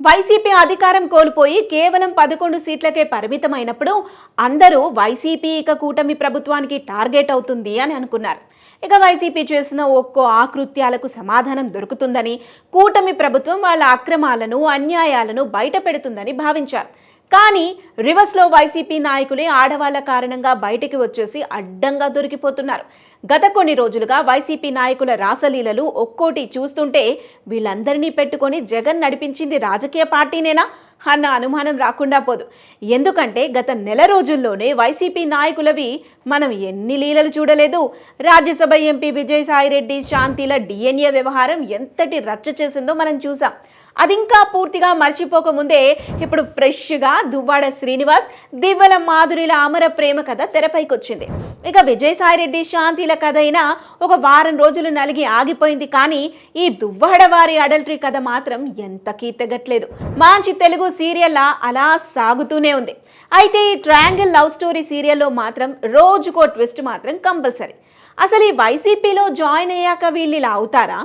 YCP అధికారం కోల్పోయి కేవలం పదకొండు సీట్లకే పరిమితమైనప్పుడు అందరూ వైసీపీ ఇక కూటమి ప్రభుత్వానికి టార్గెట్ అవుతుంది అని అనుకున్నారు. ఇక వైసీపీ చేసిన ఒక్కో ఆకృత్యాలకు సమాధానం దొరుకుతుందని కూటమి ప్రభుత్వం వాళ్ళ అక్రమాలను అన్యాయాలను బయట పెడుతుందని భావించారు. కానీ రివర్స్లో వైసీపీ నాయకులే ఆడవాళ్ళ కారణంగా బయటికి వచ్చేసి అడ్డంగా దొరికిపోతున్నారు. గత కొన్ని రోజులుగా వైసీపీ నాయకుల రాసలీలలు ఒక్కోటి చూస్తుంటే వీళ్ళందరినీ పెట్టుకొని జగన్ నడిపించింది రాజకీయ పార్టీనేనా అన్న అనుమానం రాకుండా పోదు. ఎందుకంటే గత నెల రోజుల్లోనే వైసీపీ నాయకులవి మనం ఎన్ని లీలలు చూడలేదు. రాజ్యసభ ఎంపీ విజయసాయిరెడ్డి శాంతిల డిఎన్ఏ వ్యవహారం ఎంతటి రచ్చ చేసిందో మనం చూసాం. అది ఇంకా పూర్తిగా మర్చిపోకముందే ఇప్పుడు ఫ్రెష్గా దువ్వాడ శ్రీనివాస్ దివ్వల మాధురిల అమర ప్రేమ కథ తెరపైకి వచ్చింది. ఇక విజయసాయిరెడ్డి శాంతిల కథ అయినా ఒక వారం రోజులు నలిగి ఆగిపోయింది కానీ ఈ దువ్వాడ వారి అడల్టరీ కథ మాత్రం ఎంతకీ తెగట్లేదు మంచి తెలుగు సీరియల్లా అలా సాగుతూనే ఉంది. అయితే ఈ ట్రయాంగిల్ లవ్ స్టోరీ సీరియల్లో మాత్రం రోజుకో ట్విస్ట్ మాత్రం కంపల్సరీ. అసలు ఈ వైసీపీలో జాయిన్ అయ్యాక వీళ్ళు ఇలా అవుతారా?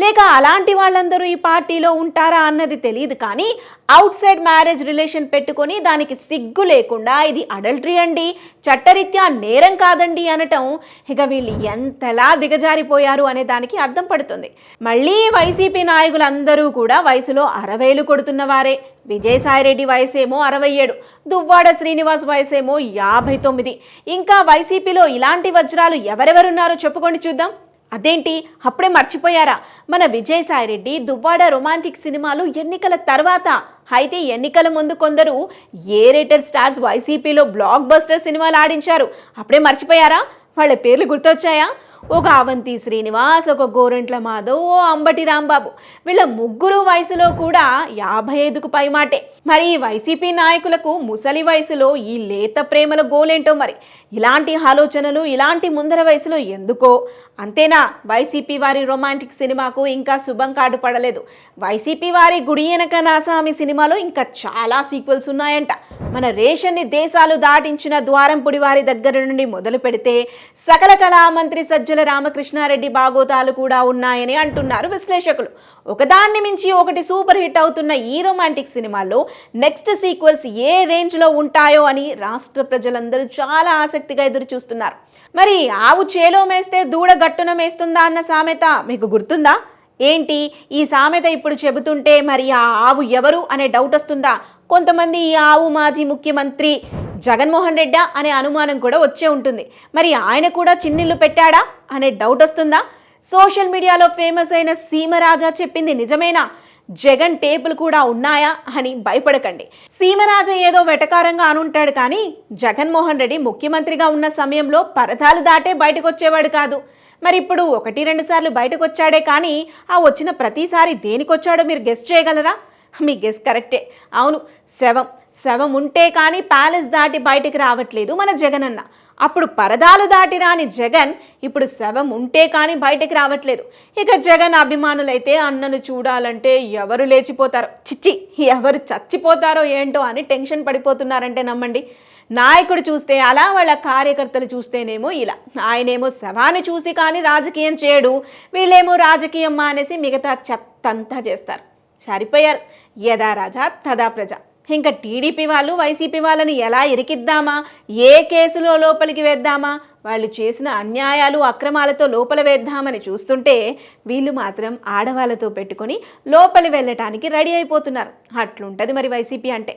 లేక అలాంటి వాళ్ళందరూ ఈ పార్టీలో ఉంటారా అన్నది తెలియదు కానీ అవుట్ సైడ్ మ్యారేజ్ రిలేషన్ పెట్టుకొని దానికి సిగ్గు లేకుండా ఇది అడల్టరీ అండి. చట్టరీత్యా నేరం కాదండి అనటం ఇక వీళ్ళు ఎంతలా దిగజారిపోయారు అనే దానికి అర్థం పడుతుంది. మళ్ళీ వైసీపీ నాయకులందరూ కూడా వయసులో అరవైలు కొడుతున్న వారే. విజయసాయిరెడ్డి వయసేమో అరవై ఏడు దువ్వాడ శ్రీనివాస్ వయసేమో యాభై తొమ్మిది. ఇంకా వైసీపీలో ఇలాంటి వజ్రాలు ఎవరెవరున్నారో చెప్పుకొని చూద్దాం. అదేంటి? అప్పుడే మర్చిపోయారా? మన విజయసాయిరెడ్డి దువ్వాడ రొమాంటిక్ సినిమాలు ఎన్నికల తర్వాత. అయితే ఎన్నికల ముందు కొందరు ఏ రేటెడ్ స్టార్స్ వైసీపీలో బ్లాక్ బస్టర్ సినిమాలు ఆడించారు. అప్పుడే మర్చిపోయారా? వాళ్ళ పేర్లు గుర్తొచ్చాయా? ఒక అవంతి శ్రీనివాస్ ఒక గోరంట్ల మాధవ్ ఓ అంబటి రాంబాబు. వీళ్ళ ముగ్గురు వయసులో కూడా యాభై ఐదుకు పైమాటే. మరి వైసీపీ నాయకులకు ముసలి వయసులో ఈ లేత ప్రేమల గోలేంటో మరి? ఇలాంటి ఆలోచనలు ఇలాంటి ముందర వయసులో ఎందుకో? అంతేనా? వైసీపీ వారి రొమాంటిక్ సినిమాకు ఇంకా శుభం కాడు పడలేదు. వైసీపీ వారి గుడి వెనక నాసామి సినిమాలో ఇంకా చాలా సీక్వెల్స్ ఉన్నాయంట. మన రేషన్ని దేశాలు దాటించిన ద్వారంపుడి వారి దగ్గర నుండి మొదలు పెడితే సకల కళా మంత్రి సజ్జల రామకృష్ణారెడ్డి బాగోతాలు కూడా ఉన్నాయని అంటున్నారు విశ్లేషకులు. ఒకదాన్ని మించి ఒకటి సూపర్ హిట్ అవుతున్న ఈ రొమాంటిక్ సినిమాల్లో నెక్స్ట్ సీక్వెల్స్ ఏ రేంజ్లో ఉంటాయో అని రాష్ట్ర ప్రజలందరూ చాలా ఆసక్తిగా ఎదురు చూస్తున్నారు మరి ఆవు చేలో మేస్తే దూడ గట్టున మేస్తుందా అన్న సామెత మీకు గుర్తుందా? ఏంటి? ఈ సామెత ఇప్పుడు చెబుతుంటే మరి ఆ ఆవు ఎవరు అనే డౌట్ వస్తుందా? కొంతమంది ఈ ఆవు మాజీ ముఖ్యమంత్రి జగన్మోహన్ రెడ్డా అనే అనుమానం కూడా వచ్చే ఉంటుంది. మరి ఆయన కూడా చిన్నిళ్ళు పెట్టాడా అనే డౌట్ వస్తుందా? సోషల్ మీడియాలో ఫేమస్ అయిన సీమరాజా చెప్పింది నిజమేనా? జగన్ టేపులు కూడా ఉన్నాయా అని భయపడకండి. సీమరాజ ఏదో వెటకారంగా అనుంటాడు కానీ జగన్మోహన్ రెడ్డి ముఖ్యమంత్రిగా ఉన్న సమయంలో పరదాలు దాటే బయటకు వచ్చేవాడు కాదు. మరి ఇప్పుడు ఒకటి రెండు సార్లు బయటకు వచ్చాడే కానీ ఆ వచ్చిన ప్రతిసారి దేనికొచ్చాడో మీరు గెస్ట్ చేయగలరా? మీ గెస్ కరెక్టే అవును శవం. శవం ఉంటే కానీ ప్యాలెస్ దాటి బయటికి రావట్లేదు మన జగనన్న. అప్పుడు పరదాలు దాటి రాని జగన్ ఇప్పుడు శవం ఉంటే కానీ బయటికి రావట్లేదు. ఇక జగన్ అభిమానులైతే అన్నను చూడాలంటే ఎవరు లేచిపోతారో? చిచ్చి ఎవరు చచ్చిపోతారో ఏంటో అని టెన్షన్ పడిపోతున్నారంటే నమ్మండి. నాయకుడు చూస్తే అలా వాళ్ళ కార్యకర్తలు చూస్తేనేమో ఇలా. ఆయనేమో శవాన్ని చూసి కానీ రాజకీయం చేయడు. వీళ్ళేమో రాజకీయం మానేసి మిగతా చెత్తంతా చేస్తారు. సరిపోయారు. యదా రాజా తదా ప్రజ. ఇంకా టీడీపీ వాళ్ళు వైసీపీ వాళ్ళని ఎలా ఇరికిద్దామా? ఏ కేసులో లోపలికి వేద్దామా? వాళ్ళు చేసిన అన్యాయాలు అక్రమాలతో లోపల వేద్దామని చూస్తుంటే వీళ్ళు మాత్రం ఆడవాళ్ళతో పెట్టుకొని లోపలి వెళ్ళటానికి రెడీ అయిపోతున్నారు. అట్లుంటుంది మరి వైసీపీ అంటే.